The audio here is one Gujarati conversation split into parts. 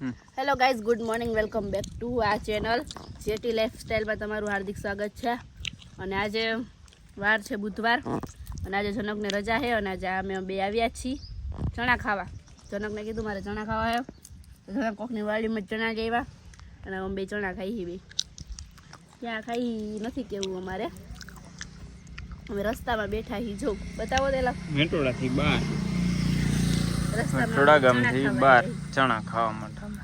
Hello guys good morning welcome back to આ ચેનલ જેટી લાઈફસ્ટાઈલમાં તમારું હાર્દિક સ્વાગત છે. અને આજે વાર છે બુધવાર. અને આજે જનકને રજા છે અને આજે અમે બે આવ્યા છીએ ચણા ખાવા. જનકને કીધું મારે ચણા ખાવા આવ્યો જનક કોકની વાડીમાં ચણા લેવા અને અમે બે ચણા ખાઈ બે. ત્યાં ખાઈ નથી કેવું અમારે. અમે રસ્તામાં બેઠા હી જો. બતાવો તેલા મેટોડાથી રસ્તામાં થોડા ગામથી ખાવા બાર ચણા ખાવા માટે અમે.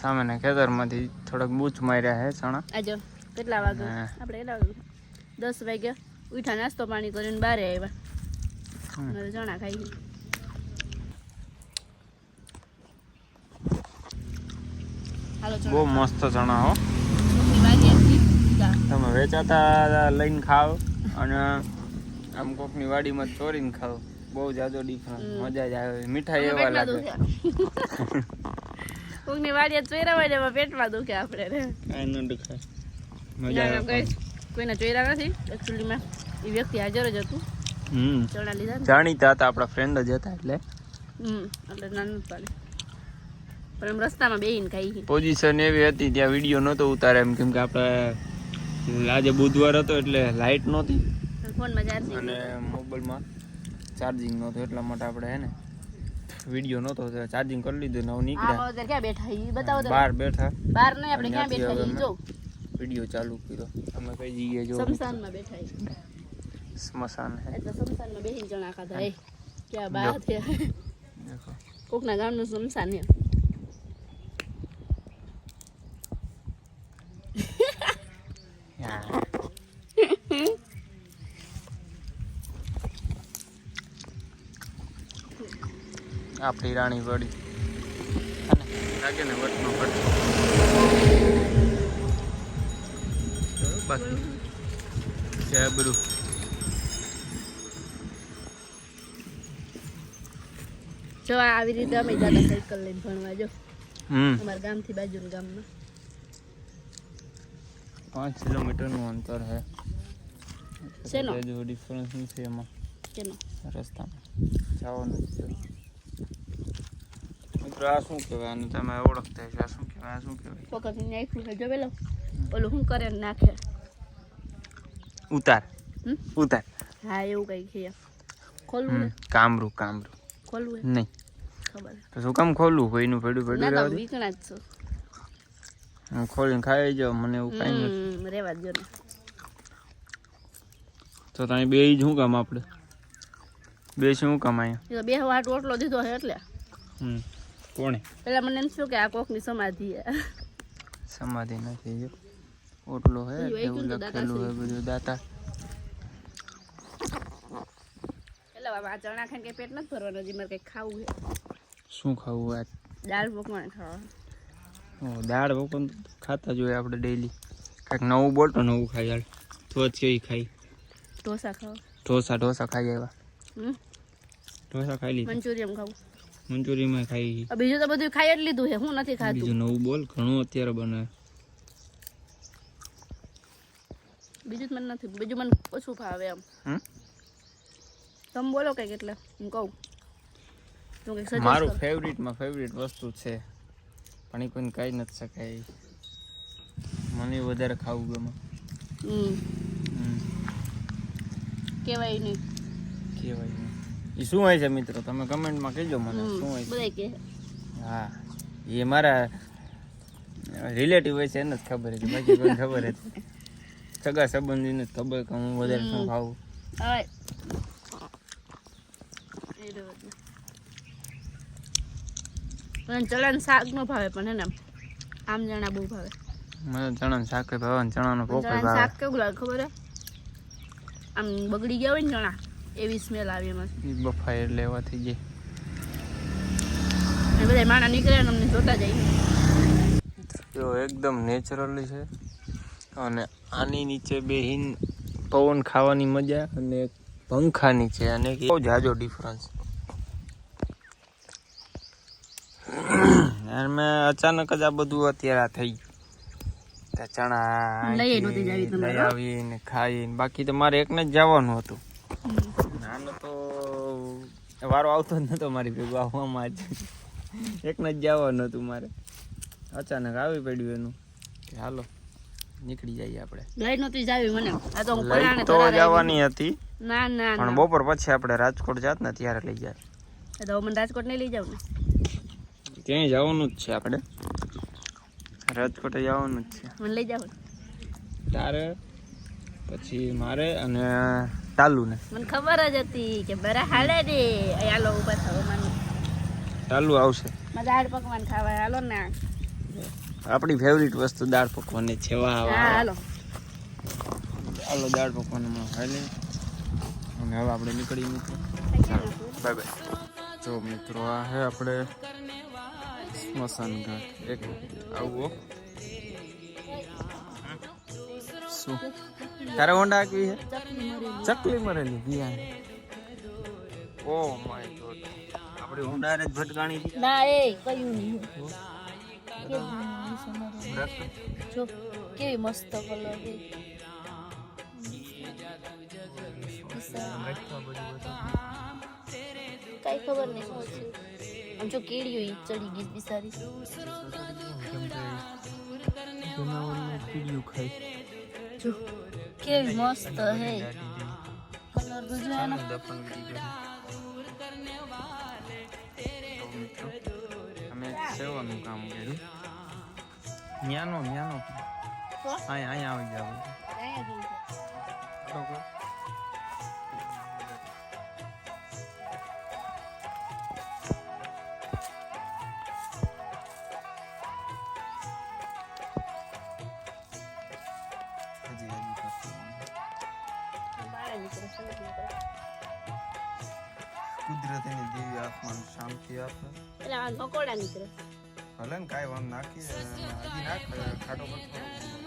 સામેના ખેતરમાંથી થોડાક બૂચ માર્યા હે ચણા. આજો કેટલા વાગે. આપણે કેટલા વાગે? દસ વાગ્યા. ઉઠા નાસ્તો પાણી કરીને બારે આવ્યા. ચણા ખાઈ ગયા. બહુ મસ્ત ચણા હો. તમે વેચાતા લઈને ખાઓ અને આમ કોકની વાડીમાં ચોરીને ખાઓ. બહુ જાજો ડિફરન્સ મજા જ આવે. મીઠાઈ એવા લાગે. કોકની વાડીએ હોય ને પેટમાં દુખે આપણે રે કાઈ ન દેખાય. મજા આવે કોઈને ચોર્યા નથી. એકચ્યુઅલીમાં એ વ્યક્તિ હાજર જ હતું. હમ. ચણા લીધા જાણીતા હતા આપણા ફ્રેન્ડ જ હતા એટલે. હમ એટલે નાનું પાડી. પણ એમ રસ્તામાં બેહીને ખાઈ પોઝિશન એવી હતી ત્યાં વીડિયો નહોતો ઉતારે એમ કેમ કે આપણે આજે બુધવાર હતો એટલે લાઇટ નહોતી. ફોનમાં ચાર્જિંગ અને મોબાઈલમાં ચાર્જિંગ નહોતું એટલા માટે આપણે હે ને વીડિયો નહોતો ચાર્જિંગ કરી લીધું ને હવે આ નીકળ્યા ક્યાં બેઠા ઈ બતાવો તો. બહાર બેઠા. બહાર નહીં આપણે ક્યાં બેઠા ઈ જો. વીડિયો ચાલુ કર્યો. અમે કઈ જઈએ જો સ્મશાનમાં બેઠા ઈ. સ્મશાન હે. એટલે સ્મશાનમાં બેહીને જણા ખાધા. એ ક્યાં બાત દેખો. કોકના ગામનું સ્મશાન છે આપણી રાણી વડી. લાગે ને વટનો વટ બાકી જબરું જો આ આવી રીતે અમે દાદા સાયકલ લઈને ભણવા જો. હમ. અમારા ગામથી બાજુના ગામમાં. પાંચ કિલોમીટરનું અંતર હે. શેનો? ડિફરન્સ નથી એમાં. કેનો રસ્તામાં. જવાનું છે મિત્રો આ શું કહેવાય? અને તમે ઓળખતા આ શું કહેવાય? આ શું કહેવાય? નાખ્યું છે ઓલું શું કરે નાખે? ઉતાર. ઉતાર. હા એવું કઈ છે. ખોલવું કામરું કામરું. ખોલવું નહીં. ખબર તો શું કામ ખોલવું? કોઈનું પડ્યું પડ્યું રહેવા વીકણા જ છો. હું ખોલીને ખાઈ જાવ મને એવું કાંઈ નથી. હમ દો તો ત્યાં બે જ શું કામ આપણે? બે શું કામ અહીંયા? બે વાટ ઓટલો દીધો છે એટલે. હમ. કોણે? પેલા મને એમ શું કે આ કોકની સમાધિ છે સમાધિ નથી જો. ઓટલો હે એવું લખેલું હે બધું દાતા. એટલે બાબા આ ચણા ખાઈને પેટ નથી ભરવાનું હજી મારે કઈ ખાવું છે શું ખાવું આ? દાળ પકવાન ખાવા દાળ પકવાન ખાતા જોઈએ આપણે ડેઈલી કાંઈક નવું બોલતો નવું ખાઈ હાલ. તો જ કેવી ખાઈ. ઢોસા ખાવા. ઢોસા ઢોસા ખાઈ આવ્યા. હમ. ઢોસા ખાઈ લીધા. મંચુરિયમ ખાવું. મંચુરીમાં ખાઈ આ બીજું તો બધું ખાઈ જ લીધું છે. હું નથી ખાતું. બીજું નવું બોલ ઘણું અત્યારે બને બીજું જ મને નથી બીજું મને ઓછું ભાવે એમ. તમે બોલો કંઈક એટલે હું કહું. મારું ફેવરિટમાં ફેવરિટ વસ્તુ છે પણ એ કોઈને કહી નથી શકાય. મને વધારે ખાવું ગમે. હમ. હમ, કહેવાય નહીં. કહેવાય નહીં. એ શું હોય છે મિત્રો? તમે કમેન્ટમાં કહેજો મને શું હોય છે. હા. એ મારા રિલેટિવ હોય છે એને જ ખબર છે બાકી કોઈ ખબર જ સગા સંબંધીને જ ખબર કે હું વધારે શું ખાવું. મને શાક નો ભાવે પણ એને આમ. જણા બહુ ભાવે. મને ચણા શાક ભાવે ચણા નો ભાવે શાક કેવું લાગે ખબર હે? આમ બગડી ગયા હોય ને ચણા. એવી સ્મેલ આવી એમાંથી બફાઈ લેવાથી અને બધા માણા નીકળ્યા ને અમને જોતા જાય. જો એકદમ નેચરલી છે. અને આની નીચે બેહીન પવન ખાવાની મજા અને પંખા નીચે અને બહુ જાજો ડિફરન્સ મેં અચાનક જ આ બધું અત્યારે થઈ ગયું. ચણા. લઈ આવીને ખાઈને. બાકી તો મારે એકને જ જવાનું હતું. નાનો તો વારો આવતો જ નતો મારી ભેગું આવવામાં જ. એકને જ જવાનું હતું મારે. અચાનક આવી પડ્યું એનું. કે હાલો નીકળી જઈએ આપણે. લાઈટ નતી જાવી મને. આ તો હું પરાણે તો જવાની હતી. ના ના પણ બપોર પછી આપણે રાજકોટ જાત ને ત્યારે લઈ જાય એ તો મને રાજકોટ નહીં લઈ જાવ ને ક્યાંય જવાનું જ છે આપણે. રાજકોટ જવાનું જ છે. મને લઈ જાવ તારે પછી મારે અને ટાલુને મને ખબર જ હતી કે બરા હાલે ને. હાલો ઊભા થવો મને ચાલુ આવશે. મારે દાળ પકવાન ખાવા હાલો ને આપણી ફેવરિટ વસ્તુ દાળ પકવાન છે. વાહ હાલો. હાલો દાળ પકવાનમાં હાલે અને હવે આપણે નીકળી મિત્રો બાય બાય. જો મિત્રો આ હે આપણે સ્મશાન ઘાટ એક આવો શું? તારે હોન્ડા આકવી છે? ચકલી મરેલી. Oh my god. આપણી હોન્ડા ને ભટકાણી ના એ કયું નહીં. જો કેવી મસ્ત કલર કઈ ખબર નહીં શું છે. આમ જો કેડીઓ ઈ ચડી ગઈ બિસારી કીડિયું ખાય. જો કેવી મસ્ત હે કલર મિત્રો, અમે સેવાનું કામ કર્યું ન્યાનો ન્યાનો અહીંયા અહીંયા આવી જાવ કુદરતીની દિવ્ય આત્માને શાંતિ આપે. એટલે આ મકોડા નીકળે. ભલે ને કાંઈ વાંધો નાખી નાખ ખાટો પડતો